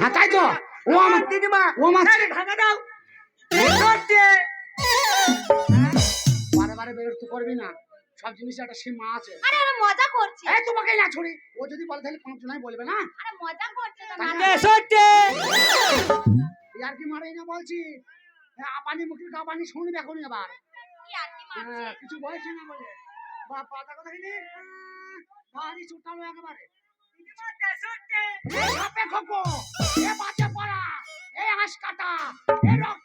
হ্যাঁ তাই তো। ও আমার দিদিমা ও আমার ভাঙা দাও। বারে বারে বিরক্ত করবি না। সব জিনিস একটা সীমা আছে। আরে আরে মজা করছি। এই তোমাকে না ছড়ি ও যদি বলে তাহলে পাঁচ জনাই বলবে না? আরে মজা করছে তো তাই না? সত্যি ইয়ার কি মারাই না বলছি? হ্যাঁ, আপানি মুখের কাপানি শুনবে এখন এবার। কি আর কি মারছে? হ্যাঁ, কিছু বলছি না বলে। বা পাতা কথা কিনি ভারী চুটালো একেবারে। এ বাচ্চা পড়া এ হাঁস কাটা এ রক্ত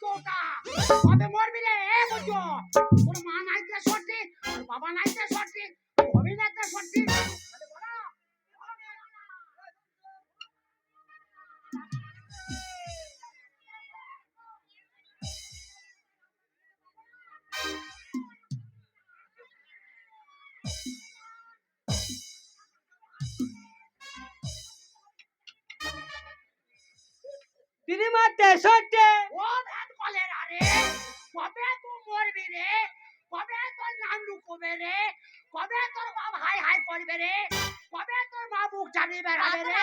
দিদিমা তেষট্টি ও ভ্যাট কলেরা রে? কবে তুই মরবি রে? কবে তোর নান্দু কবে রে? কবে তোর বাপ হাই হাই করবে রে? কবে তোর মা বুক চালিয়ে বেড়াবে রে?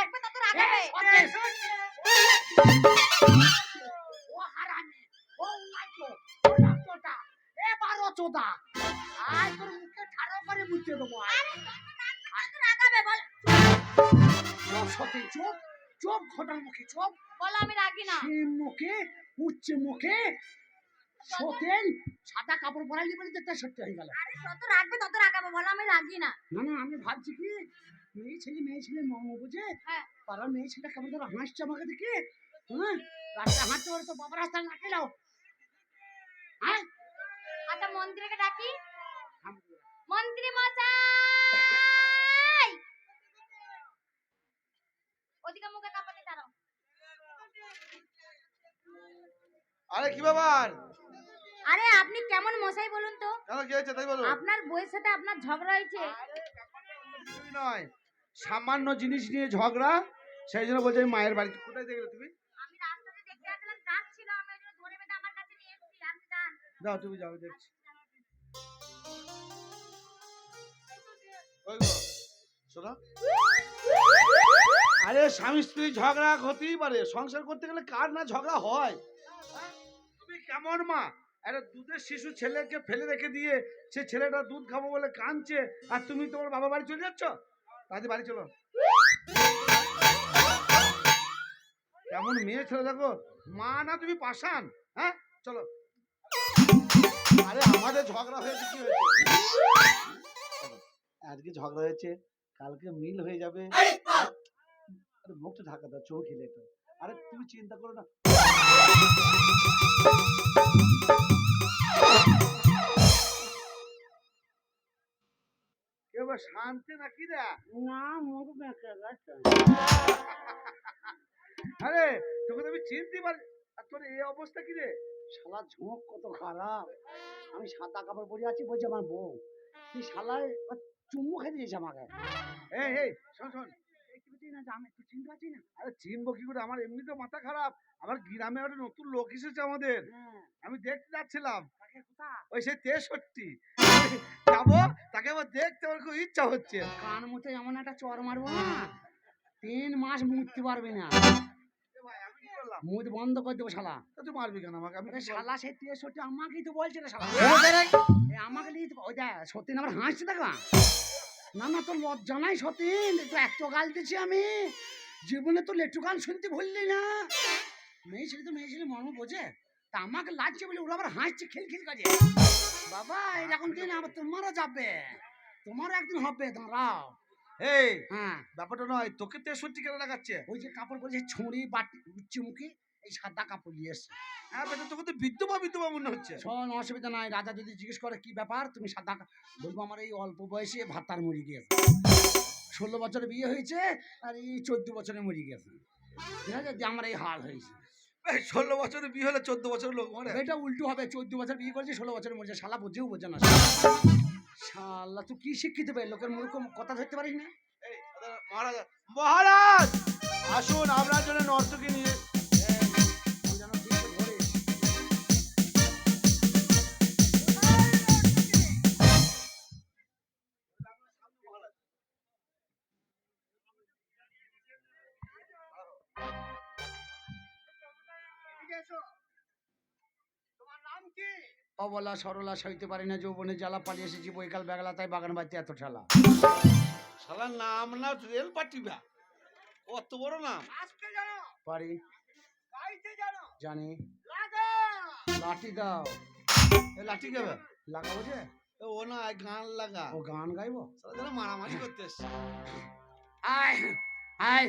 ও হারামি ও উনাইতো ও রক্তটা এ বারো চোদা। আয় তোর মুখে ঠাড়ো করে বুঝতে দেবো আয়। তত রাখাবে বল। চোখ সতে চোখ চোখ ঘটার মুখে চোখ বলো আমি রাখি না। সিম মুখে উচ্চ মুখে সতেন সাদা কাপড় পরাইলি বলে দেখতে সত্যি হয়ে গেল। আরে যত রাখবে তত রাখাবে বলো আমি রাখি না। না না আমি ভাবছি কি মেয়ে ছেলে মেয়ে ছেলে মর্ম বুঝে হ্যাঁ। পাড়ার মেয়ে ছেলে কেমন ধরে হাসছে আমাকে দেখে হ্যাঁ? রাস্তায় হাঁটতে পারে তো বাবার রাস্তায় না খেলাও হ্যাঁ? আচ্ছা মন্ত্রীকে ডাকি? মন্ত্রী মশাই! ওদিকে মুখে কাপাতে দাঁড়াও। আরে কি ব্যাপার? আরে আপনি কেমন মশাই বলুন তো? কেন কি হয়েছে তাই বলো আপনার বইয়ের সাথে আপনার ঝগড়া হয়েছে? কিছুই নয়। সামান্য জিনিস নিয়ে ঝগড়া সেই জন্য বলছে মায়ের বাড়ি কোথায় দেখলে তুমি? আমি রাস্তাতে দেখতে আসলাম ডাকছিল আমি ওই জন্য ধরে বেঁধে আমার কাছে নিয়ে এসেছি। আপনি যান। যাও তুমি যাও দেখছি। ওই গো, শোনো। আরে স্বামী স্ত্রী ঝগড়া হতেই পারে। সংসার করতে গেলে কার না ঝগড়া হয়? তুমি কেমন মা? একটা দুধের শিশু ছেলেকে ফেলে রেখে দিয়ে সে ছেলেটা দুধ খাব বলে কাঁদছে, আর তুমি তোমার বাবা বাড়ি চলে যাচ্ছ? তাদের বাড়ি চলো। কেমন মেয়ে ছেলে দেখো। মা না, তুমি পাশান হ্যাঁ? চলো। আরে আমাদের ঝগড়া হয়েছে, কি হয়েছে? আজকে ঝগড়া হয়েছে, কালকে মিল হয়ে যাবে। আরে মুখটা ঢাকা দাও চোখ খেলে তো আরে তুমি চিন্তা করো না। কেউ শান্তি নাকি রে? না মুখ বেঁকে গেছে আরে তোকে তো আমি চিনতে পারি আর তোর এই অবস্থা কি রে? শালা ঝোঁক কত খারাপ। আমি সাদা কাপড় পরে আছি বলছে আমার বউ। কি শালায় চুমু খেতে দিয়েছে আমাকে। এই এই শোন শোন। এই না যে আমি তুই চিনতে পারছি না। আরে চিনবো কি করে? আমার এমনিতে মাথা খারাপ। আমার গ্রামে একটা নতুন লোক এসেছে আমাদের। হ্যাঁ। আমি দেখতে যাচ্ছিলাম। ওই সেই তেষট্টি। যাব তাকে আবার দেখতে আমার খুব ইচ্ছা হচ্ছে। কান মুতে এমন একটা চর মারবো না। তিন মাস মুততে পারবি না। মুখ বন্ধ করে দেবো শালা। তুই মারবি কেন আমাকে? আমি? শালা সেই তেষট্টি আমাকেই তো বলছে না শালা। আমাকে নিয়ে ওই দেখ সতীন আমার হাসছে দেখা না না তোর লজ্জা নাই সতীন তো এত গাল দিচ্ছি আমি। জীবনে তো লেটু গান শুনতে ভুললি না। মেয়ে ছেলে তো মেয়ে ছেলে মর্ম বোঝে। তা আমাকে লাগছে বলে ওরা আবার হাসছে খিল খিল কাজে বাবা এরকম দিন আবার তোমারও যাবে। তোমারও একদিন হবে দাঁড়াও। এই হ্যাঁ। ব্যাপারটা নয় তোকে তেষট্টি কেন লাগাচ্ছে? ওই যে কাপড় পরেছে ছুঁড়ি বাটি উচ্চমুখী। এই সাদা কাপড় নিয়ে এসছে। হ্যাঁ বেটা তোকে তো বিদ্যুমা বিদ্যুমা মনে হচ্ছে? শোন অসুবিধা নাই। রাজা যদি জিজ্ঞেস করে কি ব্যাপার? তুমি সাদা বলব আমার এই অল্প বয়সে ভাতার মরি গিয়েছে ষোলো বছরে বিয়ে হয়েছে আর এই চোদ্দ বছরে মরি গেছে। ঠিক আছে? আমার এই হাল হয়েছে। ষোলো বছরের বিয়ে হলে চোদ্দ বছরের লোক মরে? এটা উল্টো হবে। চোদ্দ বছর বিয়ে করেছে ষোলো বছরে মরেছে। শালা বুঝেও বোঝে না। শালা তুই কি শিক্ষিত পাই লোকের মূর্খ কথা ধরতে পারিস না? মহারাজ মহারাজ! আসুন আপনার জন্য নর্তকী নিয়ে অবলা সরলা সইতে পারি না যৌবনে জ্বালা পালিয়ে এসেছি বৈকাল বেগলা তাই বাগান বাড়িতে এত ঠেলা। শালা নাম না রেল পাটিবা কত বড় নাম? আসতে জানো পারি। গাইতে জানো জানি। লাগা। লাঠি দাও। এ লাঠি খাবে লাগাবো যে? এ ও না গান লাগা। ও গান গাইবো? শালা যেন মারামারি করতে এসছে। আয় আয়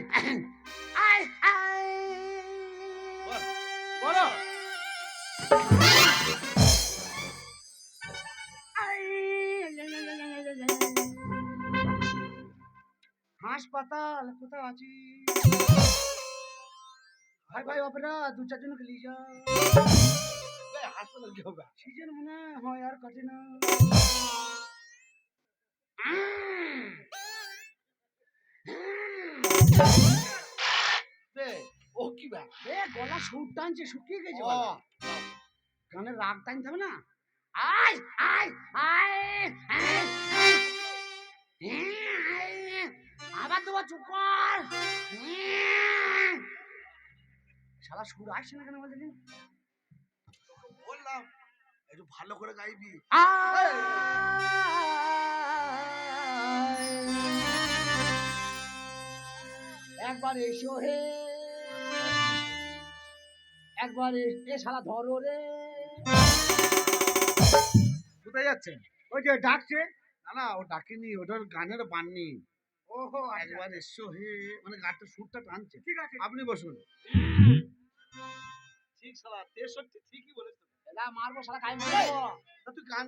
আয় আয়। বল, হাসপাতাল কোথায় আছি ভাই ভাই অপেরা দু চারজনকে নিয়ে যা হাসপাতাল কি হবে? সিজন মনে হয় আর কাটে না। ও কি বে এ গলা সুর টানছে শুকিয়ে গেছে। গানের রাগ টানতে হবে না? আয় আয়, আয়। আবার চুপ কর। শালা সুর আসছে না কেন বলতে বললাম একটু ভালো করে গাইবি। একবার এসো হে। একবার এ- এ শালা ধরো রে। কোথায় যাচ্ছেন ওই যে ডাকছে। না না ও ডাকেনি ওটার গানের বাননি। একবার একবার এসো হে মানে গানটা সুরটা টানছে। ঠিক আছে। আপনি বসুন। ঠিক শালা তেষট্টি ঠিকই বলেছ। এলা মারবো শালা গায়ে মারবো? তা তুই গান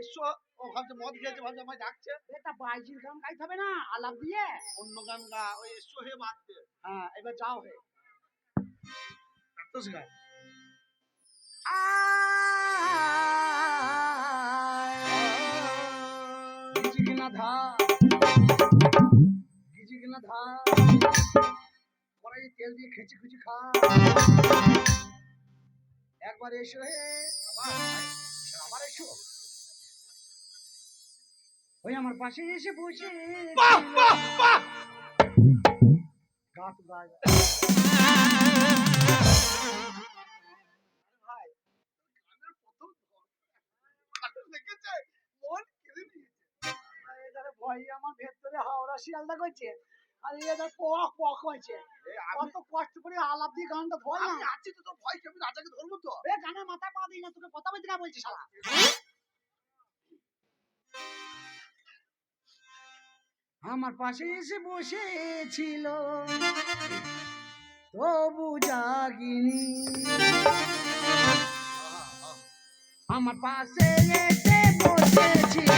এসো। ও ভাবছে মদ খেয়েছে ভাবছে আমায় ডাকছে। এটা বাইজির গান গাইতে হবে না আলাপ দিয়ে। অন্য গান গা ওই এসো হে বাদ দে হ্যাঁ এবার যাও হে। ধা গিজি কিনা তেল দিয়ে খেচি খুচি খা। একবার এসো হে আবার আবার এসো। ওই আমার পাশে এসে বসে গাছ ভয় আমার ভেতরে হাওড়া শিয়ালদা করছে। আর পক পক হয়েছে। কত কষ্ট করে আলাপ দিয়ে গানটা না। তো তোর ভয় কি আমি রাজাকে ধরবো তো? এ গানের মাথায় পা দিই না তোকে কথা বলতে না বলছি শালা। আমার পাশে এসে বসেছিল তবু জাগিনি। আমার পাশে এসে বসেছিল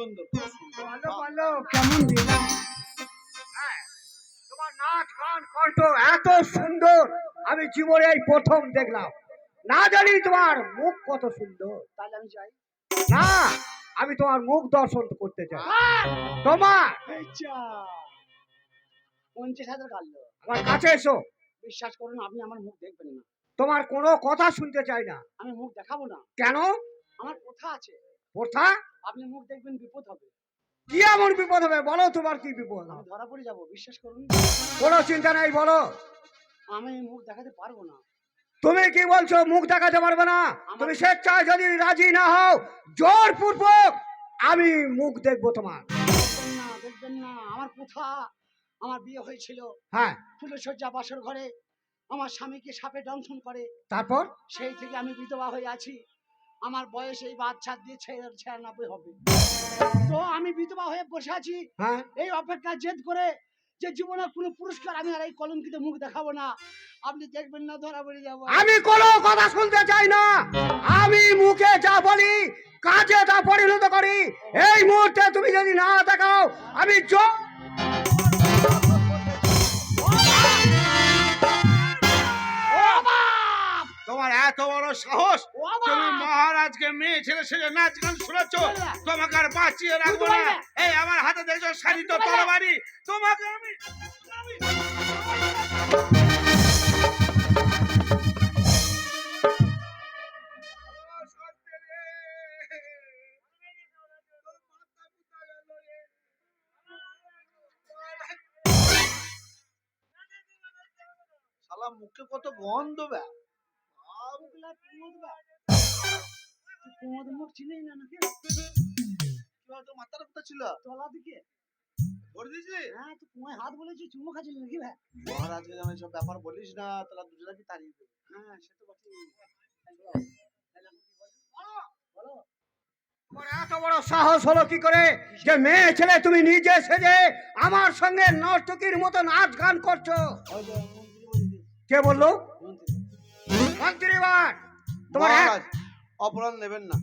সুন্দর বলো বলো কেমন দিলাম নাচ গান কণ্ঠ এত সুন্দর আমি জীবনে এই প্রথম দেখলাম। না জানি তোমার মুখ কত সুন্দর। তাহলে আমি যাই। না আমি তোমার মুখ দর্শন করতে চাই। তোমার? আচ্ছা পঞ্চাশ হাজার কাটলো। আমার কাছে এসো। বিশ্বাস করুন আপনি আমার মুখ দেখবেন না। তোমার কোনো কথা শুনতে চাই না। আমি মুখ দেখাবো না। কেন? আমার কথা আছে। কোথা আপনি মুখ দেখবেন বিপদ হবে। কি এমন বিপদ হবে? বলো তোমার কি বিপদ? আমি ধরা পড়ে যাব বিশ্বাস করুন। কোনো চিন্তা নাই বলো। আমি মুখ দেখাতে পারব না। তুমি কি বলছো মুখ দেখাতে পারবে না? তুমি স্বেচ্ছায় যদি রাজি না হও জোরপূর্বক আমি মুখ দেখব তোমার। দেখবেন না দেখবেন না আমার কোথা? আমার বিয়ে হয়েছিল। হ্যাঁ। ফুলসজ্জা বাসর ঘরে। আমার স্বামীকে সাপে দংশন করে। তারপর? সেই থেকে আমি বিধবা হয়ে আছি। আমার বয়স এই বাচ্চা দিয়ে ছিয়ানব্বই হবে। তো আমি বিধবা হয়ে বসে আছি। হ্যাঁ। এই অপেক্ষা জেদ করে যে জীবনে কোনো পুরস্কার আমি আর এই কলঙ্কিত মুখ দেখাবো না। আপনি দেখবেন না ধরা পড়ে যাব। আমি কোনো কথা শুনতে চাই না। আমি মুখে যা বলি কাজে তা পরিণত করি। এই মুহূর্তে তুমি যদি না দেখাও আমি তোমার এত বড় সাহস তুমি আজকে মেয়ে ছেলে সেজে নাচ গান শুনেছ তোমাকে আর বাঁচিয়ে রাখব না। এই আমার হাতে দেখছ শাড়ি তো তরবারি। তোমাকে আমি মুখে কত গন্ধ ব্যা? তুই মুখ না নাকি? কি হতো মাথার কথা ছিল? তলা দিকে। ধরে দিয়েছিলি? হ্যাঁ তুই কুমায় হাত বলেছি চুমো খাচ্ছিলি নাকি ভাই? মহারাজকে সব ব্যাপার বলিস না তাহলে দুজনে কি তাড়িয়ে দেবে। হ্যাঁ সে তো? বলো। তোমার এত বড় সাহস হলো কি করে? যে মেয়ে ছেলে তুমি নিজে সেজে আমার সঙ্গে নর্তকীর মতো নাচ গান করছ? কে বলল? মন্ত্রী। মন্ত্রীবার তোমার অপরাধ নেবেন না।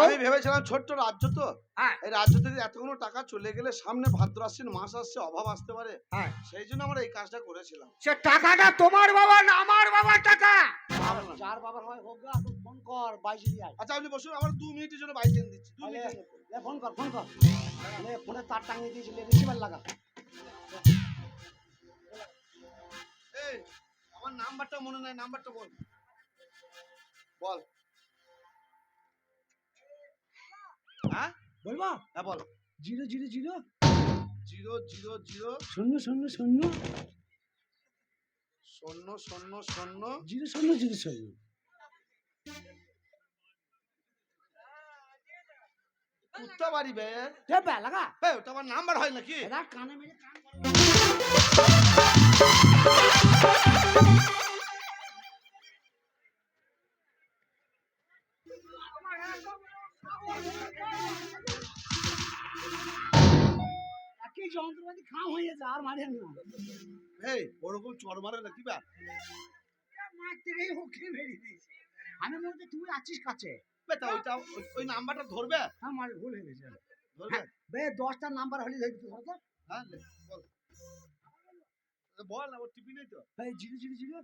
আমি ভেবেছিলাম ছোট্ট রাজ্য তো। হ্যাঁ। এই রাজ্য থেকে এতগুলো টাকা চলে গেলে সামনে ভাদ্র আশ্বিন মাস আসছে অভাব আসতে পারে। হ্যাঁ। সেই জন্য আমরা এই কাজটা করেছিলাম। সে টাকাটা তোমার বাবা না আমার বাবার টাকা। যার- বাবার হয় হোক গা তুই ফোন কর বাইশে দিয়ে আচ্ছা আপনি বসুন আমার দু মিনিটের জন্য এনে দিচ্ছি। দু। লে ফোন কর ফোন কর। লে ফোনে তার টাঙিয়ে দিয়েছিলে রিসিভার লাগা। এই আমার নাম্বারটা মনে নাই নাম্বারটা বল। বল। বলব? হ্যাঁ বল। Zero zero zero? Zero zero zero. শূন্য শূন্য শূন্য? শূন্য শূন্য শূন্য। জিরো শূন্য জিরো শূন্য। কুত্তা বাড়ি বে। লে বে লাগা। হে, ওটা আমার নাম্বার হয় নাকি? এরা কানে মেরে কান করে। একই যন্ত্রপাতি খাম হয়ে যায় আর মারেন না। এই ওরকম চড় মারে নাকি বা মার থেকেই হুকি বেরিয়ে দিয়েছে। আমি বলতে তুই আছিস কাছে? বে, তা ওইটা ওই- নাম্বারটা ধরবে? আমার ভুল হয়ে গেছে। ধরবে? বে দশটা নাম্বার হলে ধরে তুই ধরতো? হ্যাঁ বল। বল না ওর টিপি নেই তো। এই zero zero zero.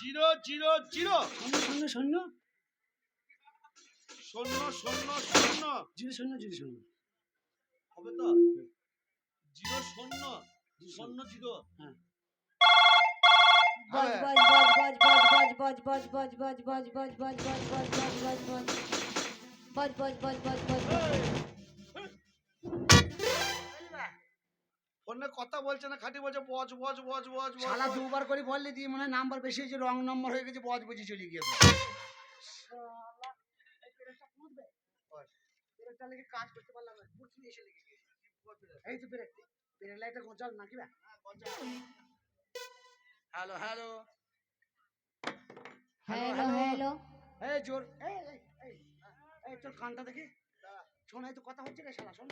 Zero zero zero. শূন্য শূন্য শূন্য। শূন্য শূন্য শূন্য। জিরো শূন্য জিরো শূন্য। হবে তো? হ্যাঁ। হ্যাঁ। buzz. ফোনে কথা বলছে না খাটি বলছে বজ বজ বজ বজ বজ শালা দুবার করে বললে দিয়ে মনে হয় নাম্বার বেশি হয়েছে রং নম্বর হয়ে গেছে বজ বুঝি চলে গিয়েছে কাজ করতে পারলাম না বুঝছি এসে লেগে গেছে এই তো বেরে বেরে লাইটটা গোচাল নাকি বা হ্যালো হ্যালো Hello, hello. এই জোর এই এই এই এই তোর কানটা দেখি শোন এই তো কথা হচ্ছে রে শালা শোন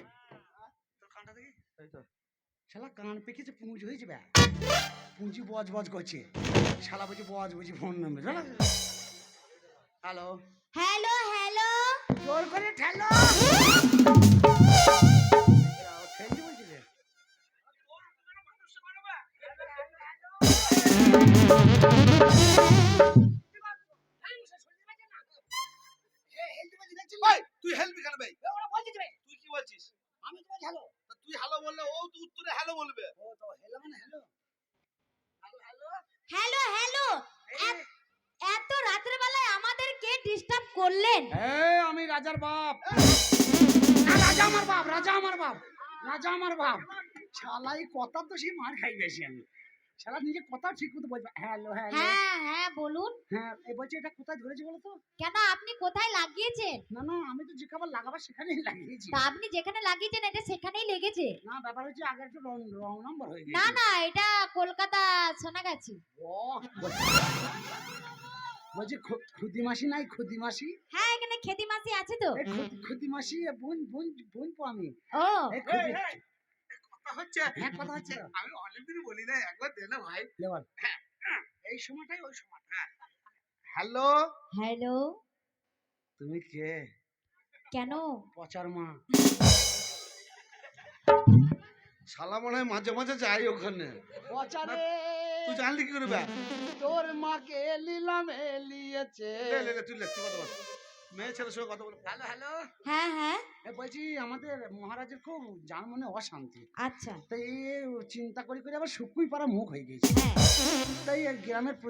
তোর কানটা দেখি এই তো। শালা কান পেকেছে পুঁজ হয়েছে ব্যা পুঁজি বজ বজ করছে শালা বলছে বজ বুঝি phone number hello Hello, hello. জোর করে ঠেলো তুই হেলবি কেন ভাই? ওরা বলছে যে, তুই কি বলছিস? আমি তো হ্যালো তুই হ্যালো বললে ও তো উত্তরে হ্যালো বলবে। ও তো হ্যালো মানে hello hello hello hello hello এত রাতের বেলায় আমাদের কে ডিস্টার্ব করলেন? আমি রাজার বাপ। না, রাজা আমার বাপ রাজা আমার বাপ রাজা আমার বাপ। শালা এই কথা তো সেই মার খাই বেশি আমি। শালা নিজে কথা ঠিক মতো বলবে হ্যালো হ্যালো হ্যাঁ হ্যাঁ বলুন। হ্যাঁ এই বলছে এটা কোথায় ধরেছি বলো তো কেন আপনি কোথায় লাগিয়েছেন? না না আমি তো যে খাবার লাগাবার সেখানেই লাগিয়েছি। তা আপনি যেখানে লাগিয়েছেন এটা সেখানেই লেগেছে? না ব্যাপার হচ্ছে আগে একটু রং রং নম্বর হয়ে গেছে না না এটা কলকাতা সোনাগাছি। ও, বলছি- খুদি মাসি নাই খুদি মাসি হ্যাঁ এখানে খেতি মাসি আছে তো। খুদি- খুদি মাসি বোন বোন বোন পো আমি। ও। খুদি কথা হচ্ছে হ্যাঁ কথা হচ্ছে। আমি অনেকদিন বলি না একবার দে না ভাই। লেবার এই সময়টাই ওই সময় হ্যালো হ্যালো তুমি কে? কেন? পচার মা। শালা মনে হয় মাঝে মাঝে যাই ওখানে। পচারে। তুই জানলি কি করবে তোর মাকে লিলাম এলিয়েছে লে লে লে তুই লে তুই কথা বল। মেয়ে ছেলের সঙ্গে কথা বল হ্যালো হ্যালো। হ্যাঁ হ্যাঁ। বলছি আমাদের মহারাজের খুব যার মনে অশান্তি। আচ্ছা। তাই চিন্তা করি করে আবার শুকুই পাড়া মুখ হয়ে গেছে হ্যাঁ। তাই গ্রামের